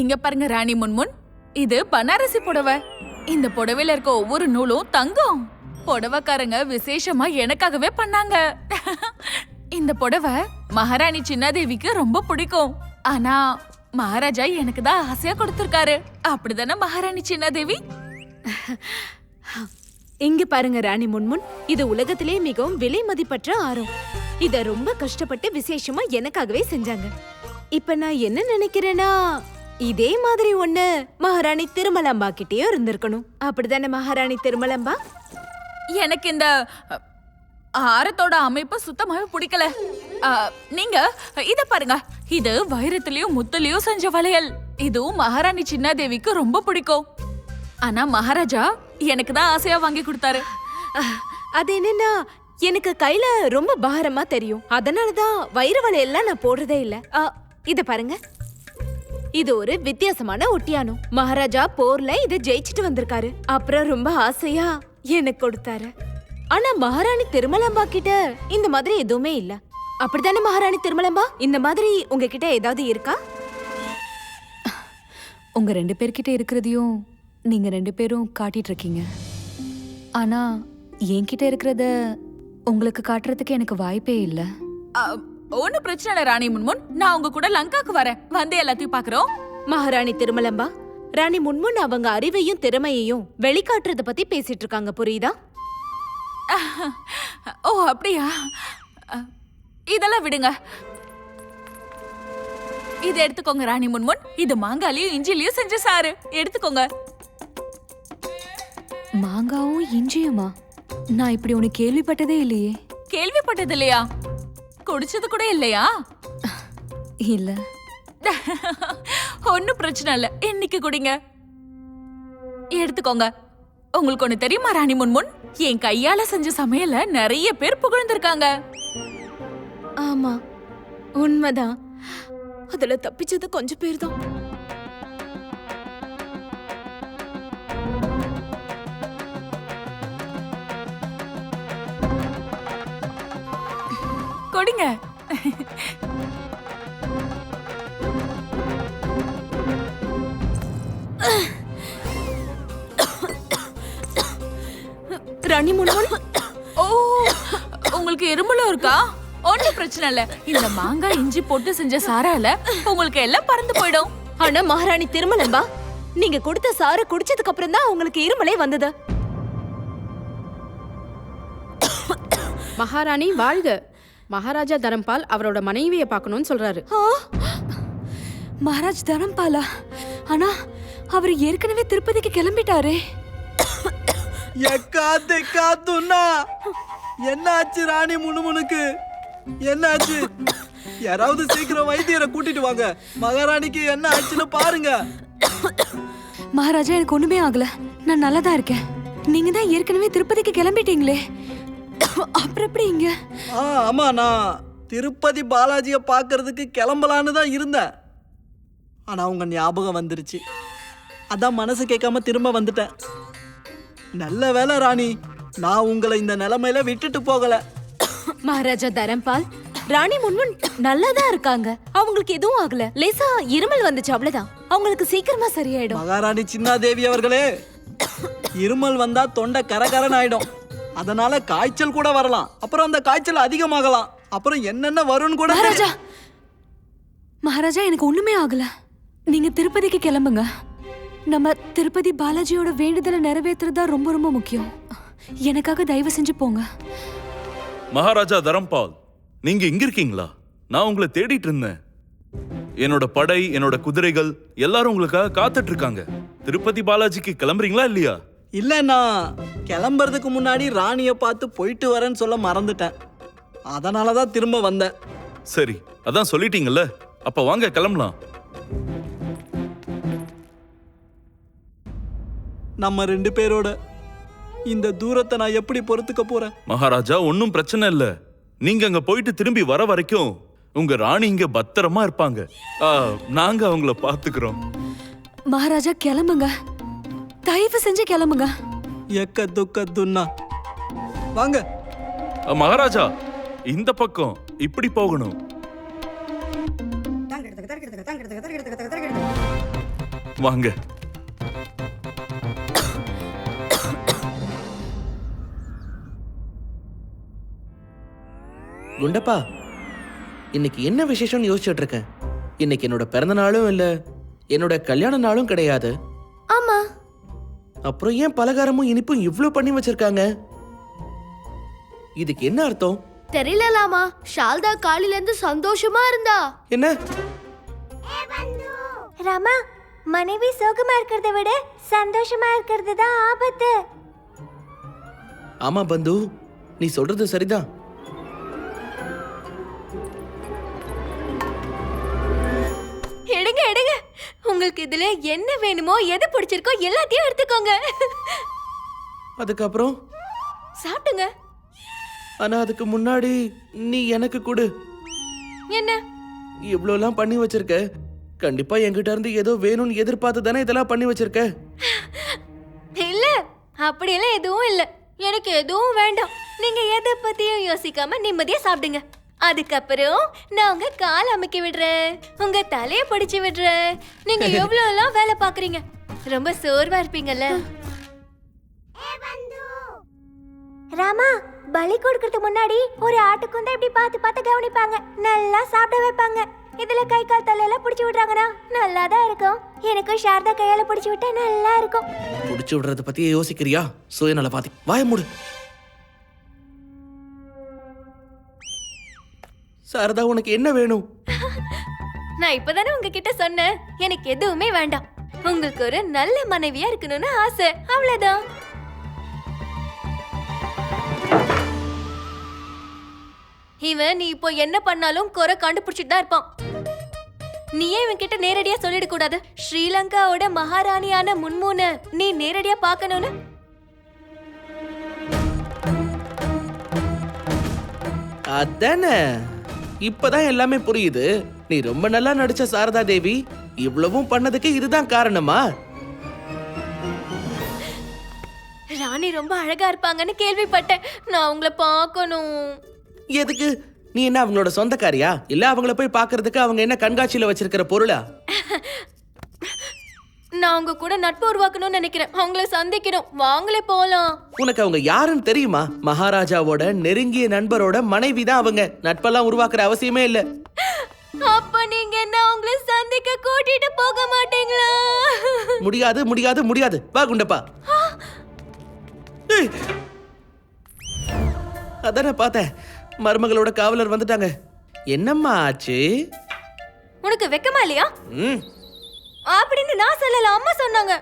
இங்க பாருங்க ராணி முன்முன். இது பனாரசி புடவை. இந்த புடவையில இருக்க ஒவ்வொரு நூலும் தங்கம். புடவைக்காரங்க விசேஷமா எனக்காகவே பண்ணாங்க. இந்த புடவை மகாராணி சின்னாதேவிக்கு ரொம்ப பிடிக்கும். ஆனா மகாராஜா எனக்கு தான் ஆசையா கொடுத்திருக்காரு. அப்படிதானே மகாராணி சின்னாதேவி? இங்க பாருங்க ராணி முன்முன். இது உலகத்திலே மிகவும் விலை மதிப்பற்ற ஆரம். இத ரொம்ப கஷ்டப்பட்டு விசேஷமா எனக்காகவே செஞ்சாங்க. இப்ப நான் என்ன நினைக்கிறேன்னா இதே மாதிரி ஒண்ணு மகாராணி திருமலம்பா கிட்டயும் இருந்திருக்கணும். அப்படிதானே மகாராணி திருமலம்பா? எனக்கு இந்த ஆரத்தோட அமைப்பு சுத்தமாவே பிடிக்கல. அ, நீங்க இத பாருங்க. இது வைரத்திலயும் முத்துலயும் செஞ்ச வளையல். இதுவும் மகாராணி சின்னாதேவிக்கு ரொம்ப பிடிக்கும். ஆனா மகாராஜா எனக்கு தான் ஆசையா வாங்கி கொடுத்தாரு. அஹ், அது என்னன்னா எனக்கு கையில ரொம்ப பாரமா தெரியும். அதனாலதான் வைர வளையல்லாம் நான் போடுறதே இல்ல. அ, இத பாருங்க. இது ஒரு வித்தியாசமான ஒட்டியானம் மகாராஜா போர்ல இத ஜெயிச்சிட்டு வந்திருக்காரு. அப்புறம் ரொம்ப ஆசையா எனக்கு கொடுத்தாரு. ஆனா மகாராணி திருமலம்பா கிட்ட இந்த மாதிரி எதுவுமே இல்ல. அப்படிதானே மகாராணி திருமலம்பா? இந்த மாதிரி உங்ககிட்ட ஏதாவது இருக்கா? உங்க ரெண்டு பேர்கிட்ட இருக்கிறதையும் நீங்க ரெண்டு பேரும் காட்டிட்டு இருக்கீங்க. ஆனா என்கிட்ட இருக்கிறத உங்களுக்கு காட்டுறதுக்கு எனக்கு வாய்ப்பே இல்லை. ஒன்னும் பிரச்சனை இல்ல ராணி முன்முன். நான் உங்க கூட லங்காக்கு வரேன். வந்து எல்லாத்தையும் பாக்குறோம் மகாராணி திருமலம்பா ராணி முன்முன் அவங்க அறிவையும் திறமையையும் வெளிக்காட்டுறத பத்தி பேசிட்டு இருக்காங்க புரியுதா? ஓ அப்படியா? இதெல்லாம் விடுங்க. இத எடுத்துக்கோங்க ராணி முன்முன். இது மாங்காலையும் இஞ்சிலையும் செஞ்ச சாறு. எடுத்துக்கோங்க. மாங்காவும் இஞ்சியுமா? நான் இப்படி ஒன்று கேள்விப்பட்டதே இல்லையே. கேள்விப்பட்டது இல்லையா குடிச்சது கூட இல்லையா? இல்ல. ஒன்னும் பிரச்சனை இல்ல. இன்னைக்கு குடிங்க? எடுத்துக்கோங்க. உங்களுக்கு ஒண்ணு தெரியுமா ராணி முன்முன்? என் கையால செஞ்ச சமையல நிறைய பேர் புகழ்ந்திருக்காங்க. ஆமா. உண்மைதான். அதுல தப்பிச்சது கொஞ்சம் பேர் தான் குடிங்க ராணி முன்முன் ஓ உங்களுக்கு இருமலும் இருக்கா? ஒன்னும் பிரச்சனை இல்ல. இந்த மாங்காய் இஞ்சி போட்டு செஞ்ச சாரால உங்களுக்கு எல்லாம் பறந்து போயிடும். ஆனா மகாராணி திருமலம்பா நீங்க கொடுத்த சாறு குடிச்சதுக்கு அப்புறம் தான் உங்களுக்கு இருமலே வந்தது. மகாராணி வாழ்க. மகாராஜா தரம்பால் அவரோட மனைவியை பார்க்கணும்னு சொல்றாரு! மகாராஜ் தரம்பாலா? ஆனா அவர் ஏற்கனவே திருப்பதிக்கு கிளம்பிட்டாரே. என்னாச்சு ராணி முணுமுணுக்கு? என்னாச்சு? யாராவது சீக்கிரம் வைத்தியரை கூட்டிட்டு வாங்க. மகாராணிக்கு என்ன ஆச்சுன்னு பாருங்க. மகாராஜா எனக்கு ஒண்ணுமே ஆகல. நான் நல்லா தான் இருக்கேன். நீங்க தான் ஏற்கனவே திருப்பதிக்கு கிளம்பிட்டீங்களே. அப்புறம் எப்படி இங்க? ஆ ஆமா நான் திருப்பதி பாலாஜியை பார்க்கறதுக்கு கிளம்பலான்னு தான் இருந்தேன். ஆனா உங்க ஞாபகம் வந்துருச்சு. அதான் மனசு கேட்காம திரும்ப வந்துட்டேன். நல்ல வேலை ராணி நான் உங்களை இந்த நிலைமையில விட்டுட்டு போகல. மகாராஜா தரம்பால் ராணி முன்முன் நல்லாதான் இருக்காங்க. அவங்களுக்கு எதுவும் ஆகல. லேசா இருமல் வந்துச்சு அவ்வளவுதான். அவங்களுக்கு சீக்கிரமா சரியாயிடும். மகாராணி சின்னாதேவி அவர்களே இருமல் வந்தா தொண்டை கரகரன் ஆயிடும். அதனால காய்ச்சல் கூட வரலாம். அப்புறம் அந்த காய்ச்சல் அதிகமாகலாம். அப்புறம் என்னென்ன வரும்னு கூட மகாராஜா! மகாராஜா எனக்கு ஒண்ணுமே ஆகல. நீங்க திருப்பதிக்கு கிளம்புங்க. நம்ம திருப்பதி பாலாஜியோட வேண்டுதலை நிறைவேற்றுறதா ரொம்ப ரொம்ப முக்கியம். எனக்காக தயவு செஞ்சு போங்க. மகாராஜா தரம்பால் நீங்க இங்க இருக்கீங்களா? நான் உங்களை தேடிட்டு இருந்தேன். என்னோட படை என்னோட குதிரைகள் எல்லாரும் உங்களுக்காக காத்துட்டு இருக்காங்க. திருப்பதி பாலாஜிக்கு கிளம்புறீங்களா இல்லையா? இல்ல நான் கிளம்புறதுக்கு முன்னாடி ராணியை பார்த்து போயிட்டு வரேன்னு சொல்ல மறந்துட்டேன். அதனால தான் திரும்ப வந்தேன். சரி அதான் சொல்லிட்டீங்கல்ல? அப்ப வாங்க கிளம்பலாம். நம்ம ரெண்டு பேரோட இந்த தூரத்தை நான் எப்படி பொறுத்துக்க போறேன்? மகாராஜா ஒன்னும் பிரச்சனை இல்ல. நீங்க அங்க போயிட்டு திரும்பி வர வரைக்கும் உங்க ராணி இங்க பத்திரமா இருப்பாங்க. ஆ, நாங்க அவங்கள பாத்துக்கிறோம் மகாராஜா கிளம்புங்க. தயவு செஞ்சு கிளம்புங்க. எக்க துக்க துன்னா. வாங்க. மகாராஜா இந்த பக்கம் இப்படி போகணும். வாங்க. குண்டப்பா இன்னைக்கு என்ன விசேஷம்னு யோசிச்சுட்டு இருக்கேன் இன்னைக்கு என்னோட பிறந்த நாளும் இல்ல என்னோட கல்யாண நாளும் கிடையாது. அப்புறம் ஏன் பலகாரமும் இனிப்பும் இவ்ளோ பண்ணி வச்சிருக்காங்க? இதுக்கு என்ன அர்த்தம்? தெரியலலாமா ஷால்தா காலையில இருந்து சந்தோஷமா இருந்தா? என்ன? ராமா மனைவி சோகமா இருக்கிறத விட சந்தோஷமா இருக்கிறது தான் ஆபத்து. ஆமா பந்து நீ சொல்றது சரிதான். உங்களுக்கு இதுல என்ன வேணுமோ எது பிடிச்சிருக்கோ எல்லாத்தையும் எடுத்துக்கோங்க. அதுக்கப்புறம்? சாப்பிட்டுங்க. ஆனா அதுக்கு முன்னாடி நீ எனக்கு கொடு. என்ன? இவ்வளோலாம் பண்ணி வச்சிருக்க. கண்டிப்பா என்கிட்ட இருந்து ஏதோ வேணும்னு எதிர்பார்த்து தானே இதெல்லாம் பண்ணி வச்சிருக்க? இல்ல அப்படியெல்லாம் எதுவும் இல்ல. எனக்கு எதுவும் வேண்டாம். நீங்க எதை பத்தியும் யோசிக்காம நிம்மதியா சாப்பிடுங்க. அதுக்கப்புறம் நான் உங்க கால் அமைக்க விடுறேன். உங்க தலைய பிடிச்சு விடுறேன். நீங்க எவ்வளவு எல்லாம் வேலை பாக்குறீங்க ரொம்ப சோர்வா இருப்பீங்கல்ல. ராமா பலி கொடுக்கறதுக்கு முன்னாடி ஒரு ஆட்டுக்குந்தா இப்படி பார்த்து பார்த்து கவனிப்பாங்க. நல்லா சாப்பிட வைப்பாங்க. இதுல கை கால் தலையெல்லாம் பிடிச்சு விடுறாங்கன்னா நல்லா தான் இருக்கும். எனக்கும் சாரதா கையால பிடிச்சு விட்டா நல்லா இருக்கும். புடிச்சு விடுறத பத்தியே யோசிக்கிறியா? சுயநல பாதி. வாய மூடு. சாரதா உனக்கு என்ன வேணும்? நான் இப்பதானே உங்ககிட்ட சொன்னேன். எனக்கு எதுவுமே வேண்டாம். உங்களுக்கு ஒரு நல்ல மனைவியா இருக்கணும்னு ஆசை. அவ்வளவுதான். இவன் நீ இப்போ என்ன பண்ணாலும் குறை கண்டுபிடிச்சிட்டு தான் இருப்பான். நீயே இவன் கிட்ட நேரடியா சொல்லிட கூடாது ஸ்ரீலங்காவோட மகாராணியான முன்மூன நீ நேரடியா பார்க்கணும்னு. அதானே? இப்பதான் எல்லாமே புரியுது. நீ ரொம்ப நல்லா நடிச்ச சாரதா தேவி இவ்வளவும் பண்ணதுக்கு இதுதான் காரணமா? ராணி ரொம்ப அழகா இருப்பாங்கன்னு கேள்விப்பட்டேன். நான் அவங்கள பார்க்கணும். எதுக்கு? நீ என்ன அவங்களோட சொந்தக்காரியா? இல்ல அவங்கள போய் பார்க்கிறதுக்கு அவங்க என்ன கண்காட்சியில வச்சிருக்கிற பொருளா? நான் அவங்க கூட நட்பு உருவாக்கணும்னு நினைக்கிறேன். அவங்கள சந்திக்கணும். வாங்களே போலாம். உனக்கு அவங்க யாருன்னு தெரியுமா? மகாராஜாவோட நெருங்கிய நண்பரோட மனைவி தான் அவங்க. நட்பெல்லாம் உருவாக்குற அவசியமே இல்ல. அப்ப நீங்க என்ன அவங்கள சந்திக்க கூட்டிட்டு போக மாட்டீங்களா? முடியாது முடியாது முடியாது. வா குண்டப்பா. அதானே பார்த்தேன். மருமகளோட காவலர் வந்துட்டாங்க. என்னம்மா ஆச்சு? உனக்கு வெக்கமா இல்லையா? ம். அப்படின்னு நான் சொல்லல அம்மா சொன்னாங்க.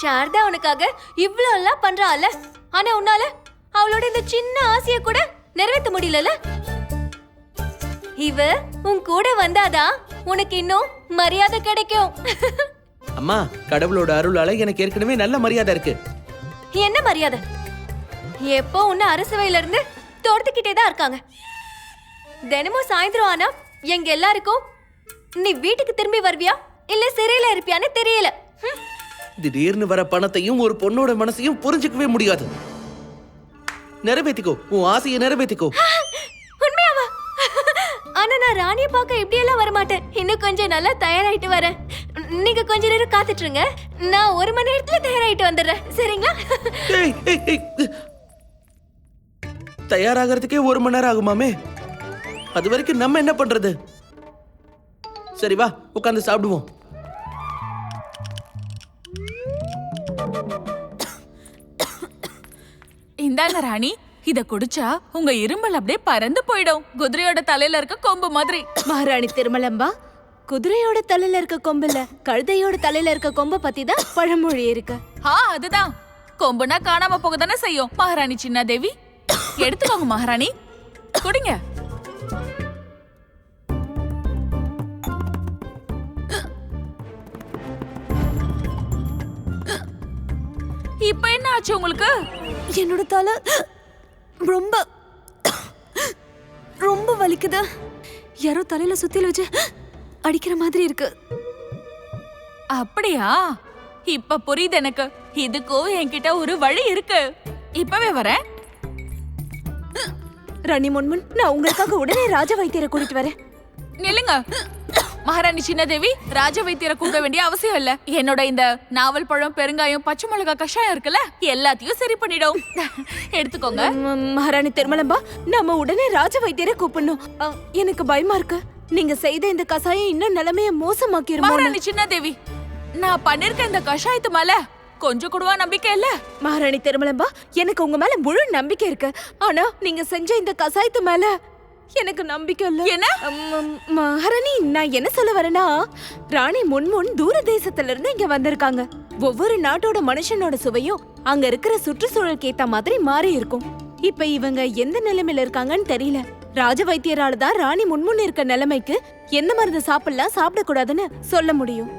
சாரதா உனக்காக இவ்ளோ எல்லாம் பண்றால ஆனா உன்னால அவளோட இந்த சின்ன ஆசைய கூட நிறைவேற்ற முடியலல? இவ உன் கூட வந்தாதான் உனக்கு இன்னும் மரியாதை கிடைக்கும். அம்மா கடவுளோட அருளால எனக்கு ஏற்கனவே நல்ல மரியாதை இருக்கு. என்ன மரியாதை? எப்போ உன்ன அரசவையில இருந்து தோர்த்துக்கிட்டே தான் இருக்காங்க. தினமும் சாயந்தரம் ஆனா எங்க எல்லாருக்கும் நீ வீட்டுக்கு திரும்பி வருவியா? இல்ல சிறையில இருப்பியான்னு தெரியல. திடீர்னு வர பணத்தையும் ஒரு பொண்ணோட மனசையும் புரிஞ்சுக்கவே முடியாது. நிறைவேத்திக்கோ. உன் ஆசையை நிறைவேத்திக்கோ. உண்மையாவா? ஆனா நான் ராணிய பார்க்க இப்படி எல்லாம் வர மாட்டேன் இன்னும் கொஞ்சம் நல்லா தயாராயிட்டு வரேன். நீங்க கொஞ்ச நேரம் காத்துட்டு இருங்க நான் ஒரு மணி நேரத்துல தயாராயிட்டு வந்துடுறேன். சரிங்களா. தயாராகிறதுக்கே ஒரு மணி நேரம் ஆகுமாமே? அது வரைக்கும் நம்ம என்ன பண்றது? சரி வா உட்காந்து சாப்பிடுவோம். இந்தாங்க ராணி இத குடிச்சா உங்க இருமல் அப்படியே பறந்து போயிடும். குதிரையோட தலையில இருக்க கொம்பு மாதிரி. மகாராணி திருமலம்பா குதிரையோட தலையில இருக்க கொம்பு இல்ல கழுதையோட தலையில இருக்க கொம்ப பத்தி தான் பழமொழி இருக்கு. ஆ அதுதான். கொம்புனா காணாம போக தானே செய்யும். மகாராணி சின்ன தேவி எடுத்துக்கோங்க மகாராணி. குடிங்க. இப்ப என்ன ஆச்சு உங்களுக்கு? என்னோட தலை ரொம்ப ரொம்ப வலிக்குது. யாரோ தலையில சுத்தில வச்சு அடிக்கிற மாதிரி இருக்கு. அப்படியா? இப்ப புரியுது எனக்கு. இதுக்கும் என்கிட்ட ஒரு வழி இருக்கு. இப்பவே வரேன். ராணி முன்முன் நான் உங்களுக்காக உடனே ராஜ வைத்தியரை கூட்டிட்டு வரேன். நில்லுங்க. மகாராணி சின்னதேவி ராஜ வைத்தியரை கூப்பிட வேண்டிய அவசியம் இல்ல. என்னோட இந்த நாவல் பழம் பெருங்காயம் பச்சை மிளகாய் கஷாயம் இருக்குல்ல எல்லாத்தையும் சரி பண்ணிடும். எடுத்துக்கோங்க. மகாராணி திருமலம்பா நம்ம உடனே ராஜ வைத்தியரை கூப்பிடணும். எனக்கு பயமா இருக்கு. நீங்க செய்த இந்த கசாயம் இன்னும் நிலைமைய மோசமாக்கிருமோ மகாராணி சின்னதேவி நான் பண்ணிருக்க இந்த கஷாயத்து மேல கொஞ்சம் கூடவா நம்பிக்கை இல்ல. மகாராணி திருமலம்பா எனக்கு உங்க மேல முழு நம்பிக்கை இருக்கு. ஆனா நீங்க செஞ்ச இந்த கசாயத்து மேல எனக்கு நம்பிக்கை இல்ல. என்ன? மகாராணி நான் என்ன சொல்ல வரேன்னா ராணி முன்முன் தூர தேசத்துல இருந்து இங்க வந்திருக்காங்க. ஒவ்வொரு நாட்டோட மனுஷனோட சுவையும் அங்க இருக்கிற சுற்றுச்சூழலுக்கு ஏத்த மாதிரி மாறி இருக்கும். இப்ப இவங்க எந்த நிலைமையில இருக்காங்கன்னு தெரியல. ராஜ வைத்தியரால தான் ராணி முன்முன் இருக்க நிலைமைக்கு எந்த மருந்து சாப்பிடலாம் சாப்பிடக்கூடாதுன்னு சொல்ல முடியும்.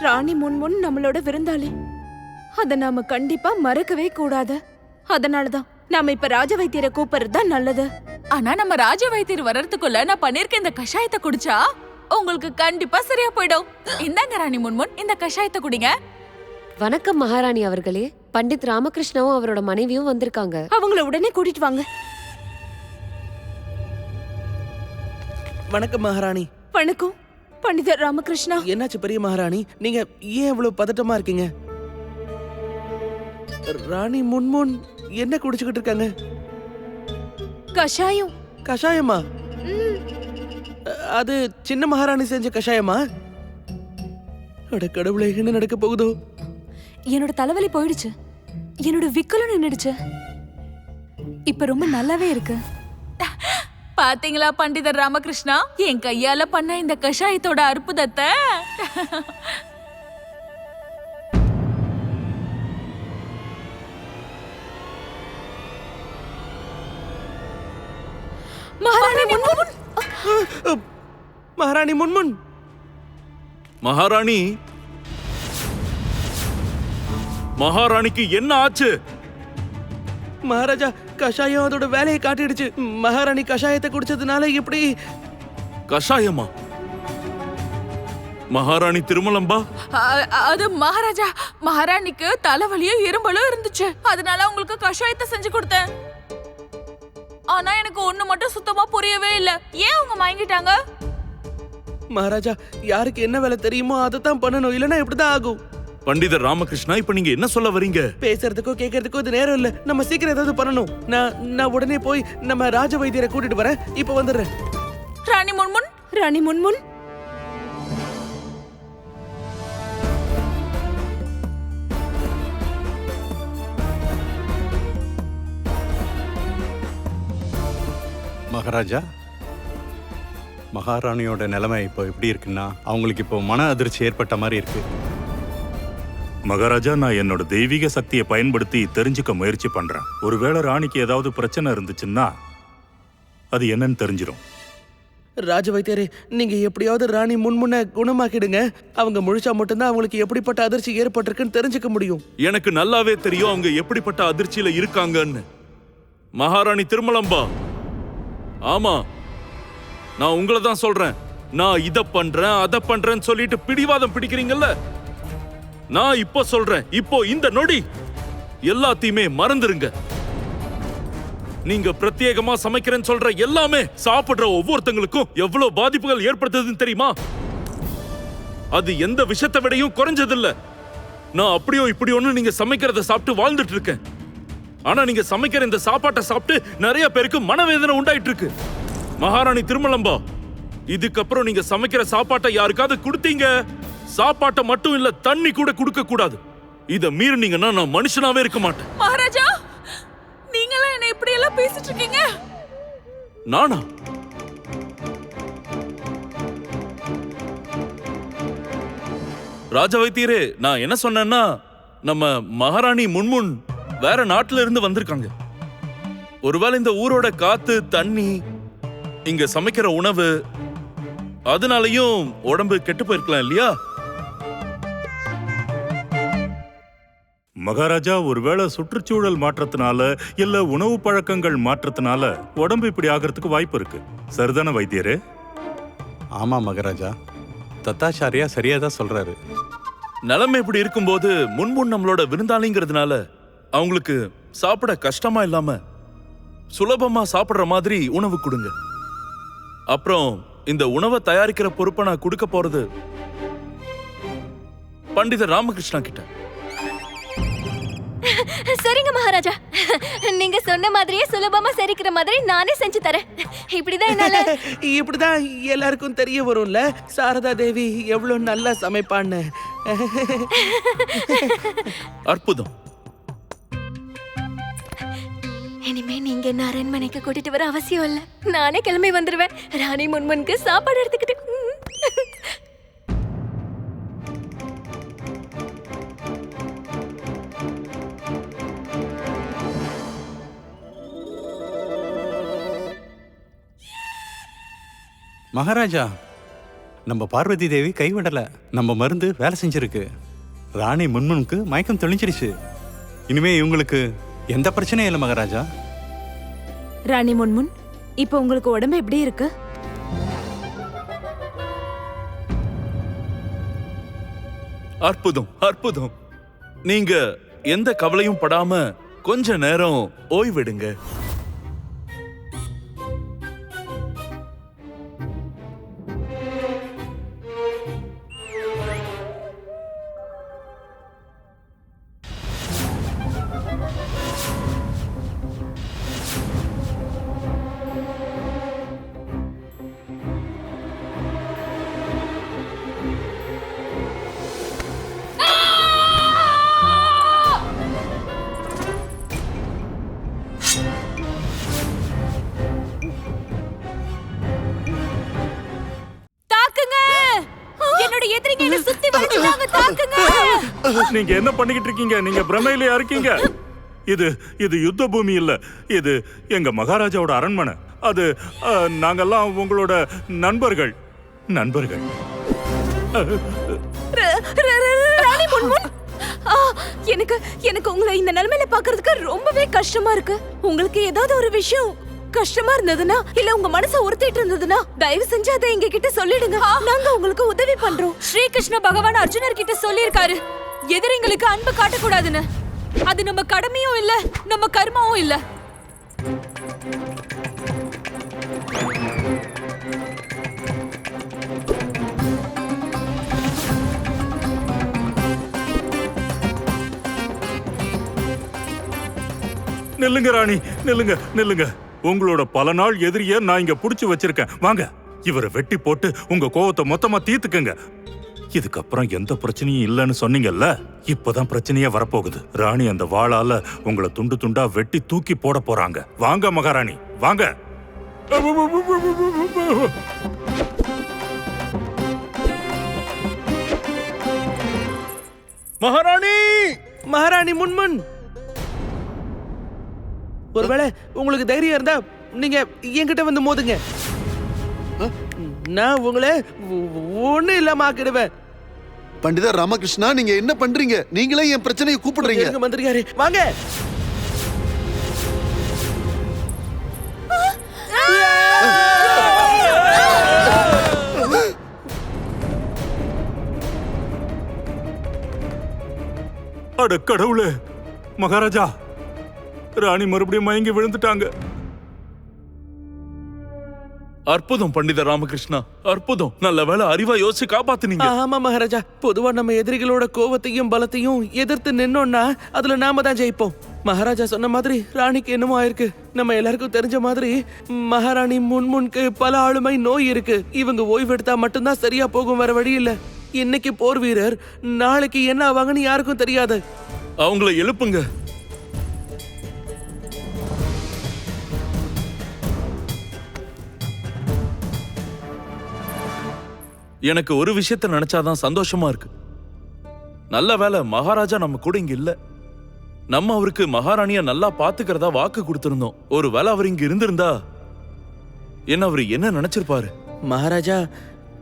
ராணி முன்முன் நம்மளோட விருந்தாளி. அத நாம கண்டிப்பா மறக்கவே கூடாது. அதனாலதான் நாம இப்ப ராஜ வைத்தியரை கூப்பிடுறது தான் நல்லது. ஆனா நம்ம ராஜ வைத்தியர் வர்றதுக்குள்ள நான் பண்ணிருக்க இந்த கஷாயத்தை குடிச்சா உங்களுக்கு கண்டிப்பா சரியா போயிடும். இந்தாங்க ராணி முன்முன் இந்த கஷாயத்தை குடிங்க. வணக்கம் மகாராணி அவர்களே. பண்டித் ராமகிருஷ்ணாவும் அவரோட மனைவியும் வந்திருக்காங்க. அவங்கள உடனே கூட்டிட்டு வாங்க. வணக்கம் மகாராணி. வணக்கம். பண்டிதர் ராமகிருஷ்ணா. என்னாச்சு பெரிய மகாராணி? நீங்க ஏன் இவ்வளவு பதட்டமா இருக்கீங்க? ராணி முன்முன் என்ன குடிச்சுக்கிட்டு இருக்காங்க? கஷாயம். கஷாயமா? அது சின்ன மகாராணி செஞ்ச கஷாயமா? அட கடவுளே என்ன நடக்க போகுதோ? என்னோட தலைவலி போயிடுச்சு. என்னோட விக்கலும் நின்னுடுச்சு. இப்ப ரொம்ப நல்லாவே இருக்கு. பாத்தீங்களா பண்டிதர் ராமகிருஷ்ணா? என் கையால பண்ண இந்த கஷாயத்தோட அற்புதத்தை? மகாராணி முன்முன். மகாராணி? மகாராணிக்கு என்ன ஆச்சு? மகாராஜா கஷாயம் அதோட வேலையை காட்டிடுச்சு. மகாராணி கஷாயத்தை குடிச்சதுனால இப்படி கஷாயமா? மகாராணி திருமலம்பா? அது மகாராஜா மகாராணிக்கு தலைவலியும் இரும்பலும் இருந்துச்சு. அதனால உங்களுக்கு கஷாயத்தை செஞ்சு கொடுத்தேன். ஆனா எனக்கு ஒண்ணு மட்டும் சுத்தமா புரியவே இல்ல. ஏன் அவங்க மயங்கிட்டாங்க? மகாராஜா யாருக்கு என்ன வேலை தெரியுமோ அதை தான் பண்ணணும். இல்லைன்னா இப்படிதான் ஆகும். பண்டிதர் ராமகிருஷ்ணா இப்ப நீங்க என்ன சொல்ல வரீங்க? பேசுறதுக்கோ கேட்கறதுக்கோ இது நேரம் இல்ல. நம்ம சீக்கிரம் ஏதாவது பண்ணணும். நான் நான் உடனே போய் நம்ம ராஜ வைத்தியரை கூட்டிட்டு வரேன். இப்ப வந்துடுறேன். ராணி முன்முன் ராணி முன்முன். மகாராஜா மகாராணியோட நிலைமை இப்போ எப்படி இருக்குன்னா அவங்களுக்கு இப்போ மன அதிர்ச்சி ஏற்பட்ட மாதிரி இருக்கு. மகாராஜா நான் என்னோட தெய்வீக சக்தியை பயன்படுத்தி தெரிஞ்சுக்க முயற்சி பண்றேன். ஒருவேளை ராணிக்கு ஏதாவது பிரச்சனை இருந்துச்சுன்னா அது என்னன்னு தெரிஞ்சிரும். ராஜ வைத்தியரே நீங்க எப்படியாவது ராணி முன்முன்ன குணமாக்கிடுங்க. அவங்க முழிச்சா மட்டும்தான் அவங்களுக்கு எப்படிப்பட்ட அதிர்ச்சி ஏற்பட்டிருக்குன்னு தெரிஞ்சுக்க முடியும். எனக்கு நல்லாவே தெரியும் அவங்க எப்படிப்பட்ட அதிர்ச்சியில இருக்காங்கன்னு. மகாராணி திருமலம்பா. ஆமா நான் உங்களை தான் சொல்றேன். நான் இத பண்றேன் அத பண்றேன்னு சொல்லிட்டு பிடிவாதம் பிடிக்கிறீங்கல்ல? நான் இப்போ சொல்றேன் இப்போ இந்த நொடி. எல்லாத்தையுமே மறந்துருங்க. நீங்க பிரத்யேகமா சமைக்கிறேன்னு சொல்ற எல்லாமே சாப்பிடுற ஒவ்வொருத்தங்களுக்கும் எவ்வளவு பாதிப்புகள் ஏற்படுத்துதுன்னு தெரியுமா? அது எந்த விஷத்தை விடையும் குறைஞ்சதில்ல. நான் அப்படியோ இப்படி ஒண்ணு நீங்க சமைக்கிறத சாப்பிட்டு வாழ்ந்துட்டு இருக்கேன். ஆனா நீங்க சமைக்கிற இந்த சாப்பாட்டை சாப்பிட்டு நிறைய பேருக்கு மனவேதனை உண்டாயிட்டு இருக்கு. மகாராணி திருமலம்பா இதுக்கப்புறம் நீங்க சமைக்கிற சாப்பாட்டை யாருக்காவது கொடுத்தீங்க? சாப்பாட்டை மட்டும் இல்ல தண்ணி கூட கொடுக்க கூடாது. இத மீறினீங்கன்னா நான் மனுஷனாவே இருக்க மாட்டேன். மகாராஜா நீங்களா என்ன இப்படி எல்லாம் பேசிட்டு இருக்கீங்க? நானா? ராஜ வைத்தியரே நான் என்ன சொன்னேன்னா நம்ம மகாராணி முன்முன் வேற நாட்டுல இருந்து வந்திருக்காங்க. ஒருவேளை இந்த ஊரோட காத்து தண்ணி இங்க சமைக்கிற உணவு அதனாலயும் உடம்பு கெட்டு போயிருக்கலாம் இல்லையா? மகாராஜா ஒருவேளை சுற்றுச்சூழல் மாற்றத்தினால இல்ல உணவு பழக்கங்கள் மாற்றத்தினால உடம்பு இப்படி ஆகிறதுக்கு வாய்ப்பு இருக்கு. சரிதானே வைத்தியரே? ஆமா மகாராஜா. தத்தாச்சாரியா சரியா தான் சொல்றாரு. நிலைமை இப்படி இருக்கும்போது முன்முன் நம்மளோட விருந்தாளிங்கிறதுனால அவங்களுக்கு சாப்பிட கஷ்டமா இல்லாம சுலபமா சாப்பிடுற மாதிரி உணவு கொடுங்க. அப்புறம் இந்த உணவை தயாரிக்கிற பொறுப்பை நான் கொடுக்க போறது பண்டிதர் ராமகிருஷ்ணா கிட்ட. சரிங்க மகாராஜா. நீங்க சொன்ன மாதிரியே சுலபமா சரிக்கிற மாதிரி நானே செஞ்சு தரேன். இப்படிதான் என்னால இப்படிதான் எல்லாருக்கும் தெரிய வரும்ல. சாரதா தேவி எவ்வளவு நல்லா சமைப்பான்னு. அற்புதம். இனிமே நீங்க என்ன அரண்மனைக்கு கூட்டிட்டு வர அவசியம் இல்ல. நானே கிளம்பி வந்துருவேன். ராணி முன்முன்க்கு சாப்பாடு எடுத்துக்கிட்டு. மகாராஜா நம்ம பார்வதி தேவி கைவிடல. நம்ம மருந்து வேலை செஞ்சிருக்கு. ராணி முன்முனுக்கு மயக்கம் தெளிஞ்சிருச்சு. இனிமே இவங்களுக்கு எந்த பிரச்சனையும் இல்லை மகாராஜா. ராணி முன்முன் இப்போ உங்களுக்கு உடம்பு எப்படி இருக்கு? அற்புதம் அற்புதம். நீங்க எந்த கவலையும் படாம கொஞ்ச நேரம் ஓய்வெடுங்க. நீங்க என்ன பண்ணிக்கிட்டு இருக்கீங்க? நீங்க பிரமையிலயா இருக்கீங்க? இது இது யுத்த பூமி இல்ல. இது எங்க மகாராஜாவோட அரண்மனை. அது அஹ், நாங்கெல்லாம் உங்களோட நண்பர்கள். நண்பர்கள். ர- ர- ர- ராணி முன்முன் ஆ, எனக்கு எனக்கு உங்களை இந்த நிலைமையில பாக்குறதுக்கு ரொம்பவே கஷ்டமா இருக்கு. உங்களுக்கு ஏதாவது ஒரு விஷயம் கஷ்டமா இருந்ததுன்னா இல்ல உங்க மனச உறுத்திட்டு இருந்ததுன்னா தயவு செஞ்சு அதை எங்க கிட்ட சொல்லிடுங்க. நாங்க உங்களுக்கு உதவி பண்றோம். ஸ்ரீகிருஷ்ண பகவான் அர்ஜுனர் கிட்ட சொல்லியிருக்காரு. எதிரிங்களுக்கு அன்பு காட்டக்கூடாதுன்னு. அது நம்ம கடமையும் இல்ல நம்ம கர்மாவும் இல்ல. நில்லுங்க ராணி நில்லுங்க நில்லுங்க. உங்களோட பல நாள் எதிரிய நான் இங்க புடிச்சு வச்சிருக்கேன். வாங்க இவரை வெட்டி போட்டு உங்க கோவத்தை மொத்தமா தீர்த்துக்கங்க. இதுக்கப்புறம் எந்த பிரச்சனையும் இல்லைன்னு சொன்னீங்கல்ல? இப்பதான் பிரச்சனையே வரப்போகுது. ராணி அந்த வாளால உங்களை துண்டு துண்டா வெட்டி தூக்கி போட போறாங்க. வாங்க மகாராணி. வாங்க. மகாராணி! மகாராணி முன்முன். ஒருவேளை உங்களுக்கு தைரியம் இருந்தா நீங்க என்கிட்ட வந்து மோதுங்க. நான் உங்களை ஒண்ணு இல்லாம ஆக்கிடுவேன். பண்டிதர் ராமகிருஷ்ணா நீங்க என்ன பண்றீங்க? நீங்களே என் பிரச்சனையை கூப்பிடுறீங்க. இருங்க மந்திரியாரே வாங்க. அட கடவுளே மகாராஜா ராணி மறுபடியும் மயங்கி விழுந்துட்டாங்க. அற்புதம் பண்டிதர் ராமகிருஷ்ணா. அற்புதம். நல்ல வேளை அறிவா யோசிச்சு காப்பாத்துனீங்க. ஆமா மகாராஜா. பொதுவா நம்ம எதிரிகளோட கோவத்தையும் பலத்தையும் எதிர்த்து நின்னோம்னா அதுல நாம தான் ஜெயிப்போம். மகாராஜா சொன்ன மாதிரி ராணிக்கு என்னமோ ஆயிருக்கு. நம்ம எல்லாருக்கும் தெரிஞ்ச மாதிரி மகாராணி முன்முன்க்கு பல ஆளுமை நோய் இருக்கு. இவங்க ஓய்வெடுத்தா மட்டும்தான் சரியா போகும் வேற வழி இல்ல. இன்னைக்கு போர் வீரர் நாளைக்கு என்ன ஆவாங்கன்னு யாருக்கும் தெரியாது. அவங்கள எழுப்புங்க. எனக்கு ஒரு விஷயத்த நினைச்சாதான் சந்தோஷமா இருக்கு. நல்ல வேளை மகாராஜா நம்ம கூட இங்க இல்ல. நம்ம அவருக்கு மகாராணிய நல்லா பாத்துக்கிறதா வாக்கு கொடுத்திருந்தோம். ஒரு வேளை அவர் இங்க இருந்திருந்தா என்ன அவர் என்ன நினைச்சிருப்பாரு? மகாராஜா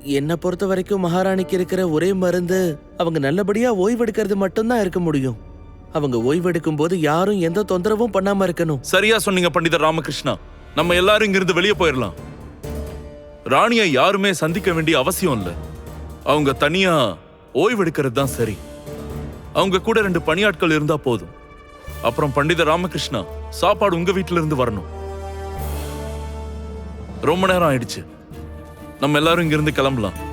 என்னை பொறுத்த வரைக்கும் மகாராணிக்கு இருக்கிற ஒரே மருந்து அவங்க நல்லபடியா ஓய்வெடுக்கிறது மட்டும்தான் இருக்க முடியும். அவங்க ஓய்வெடுக்கும் போது யாரும் எந்த தொந்தரவும் பண்ணாம இருக்கணும். சரியா சொன்னீங்க பண்டிதர் ராமகிருஷ்ணா. நம்ம எல்லாரும் இங்கிருந்து வெளியே போயிடலாம் ராணியை யாருமே சந்திக்க வேண்டிய அவசியம் இல்ல. அவங்க தனியா ஓய்வெடுக்கிறது தான் சரி. அவங்க கூட ரெண்டு பணியாட்கள் இருந்தா போதும். அப்புறம் பண்டித ராமகிருஷ்ணா சாப்பாடு உங்க வீட்டில இருந்து வரணும். ரொம்ப நேரம் ஆயிடுச்சு. நம்ம எல்லாரும் இங்கிருந்து கிளம்பலாம்.